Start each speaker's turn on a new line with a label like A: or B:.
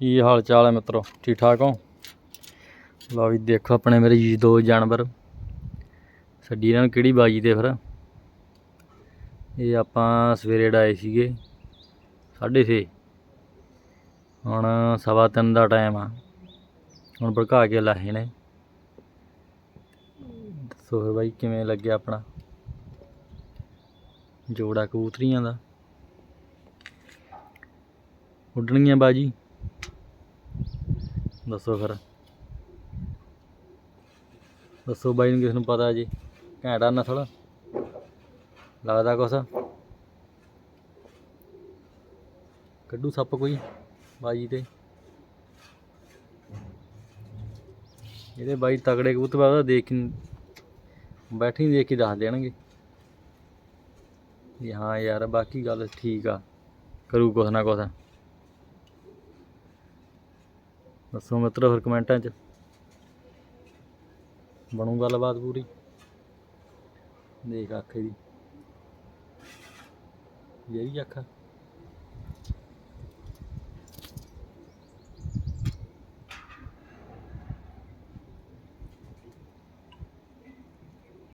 A: ਕੀ ਹਾਲ ਚਾਲ ਹੈ ਮਿੱਤਰੋ? ਠੀਕ ਠਾਕ ਹੋ? ਲਓ ਵੀ ਦੇਖੋ ਆਪਣੇ ਮੇਰੇ ਜੀ ਦੋ ਜਾਨਵਰ। ਛੱਡੀ ਇਹਨਾਂ ਨੂੰ ਕਿਹੜੀ ਬਾਜੀ ਤੇ ਫਿਰ? ਇਹ ਆਪਾਂ ਸਵੇਰੇ ਡਾਏ ਸੀਗੇ 6:30 ਹੁਣ ਸਵਾ ਤਿੰਨ ਦਾ ਟਾਈਮ ਆ। ਹੁਣ ਭੜਕਾ ਕੇ ਲਾਹੇ ਨੇ। ਦੱਸੋ ਫਿਰ ਬਾਈ ਕਿਵੇਂ ਲੱਗਿਆ ਆਪਣਾ? ਜੋੜਾ ਕਬੂਤਰੀਆਂ ਦਾ। ਉੱਡਣਗੀਆਂ ਬਾਜੀ? ਦੱਸੋ ਫਿਰ। ਦੱਸੋ ਬਾਈ ਨੂੰ ਕਿਸ ਨੂੰ ਪਤਾ ਜੀ? ਘੈਂਟਾ ਨਸਲ ਲੱਗਦਾ ਕੁਛ? ਕੱਢੂ ਸੱਪ ਕੋਈ ਬਾਜੀ ਤੇ। ਇਹਦੇ ਬਾਈ ਤਗੜੇ ਕਬੂਤਰ ਬਾਬਾ ਦੇਖ ਕੇ- ਬੈਠੀ ਦੇਖ ਕੇ ਦੱਸ ਦੇਣਗੇ। ਵੀ ਹਾਂ ਯਾਰ, ਬਾਕੀ ਗੱਲ ਠੀਕ ਆ। ਕਰੂ ਕੁਛ ਨਾ ਕੁਛ। ਦੱਸੋ ਮਿੱਤਰੋ ਫਿਰ ਕਮੈਂਟਾਂ 'ਚ। ਬਣੂ ਗੱਲਬਾਤ ਪੂਰੀ। ਦੇਖ ਅੱਖ ਦੀ ਜਿਹੜੀ ਅੱਖ।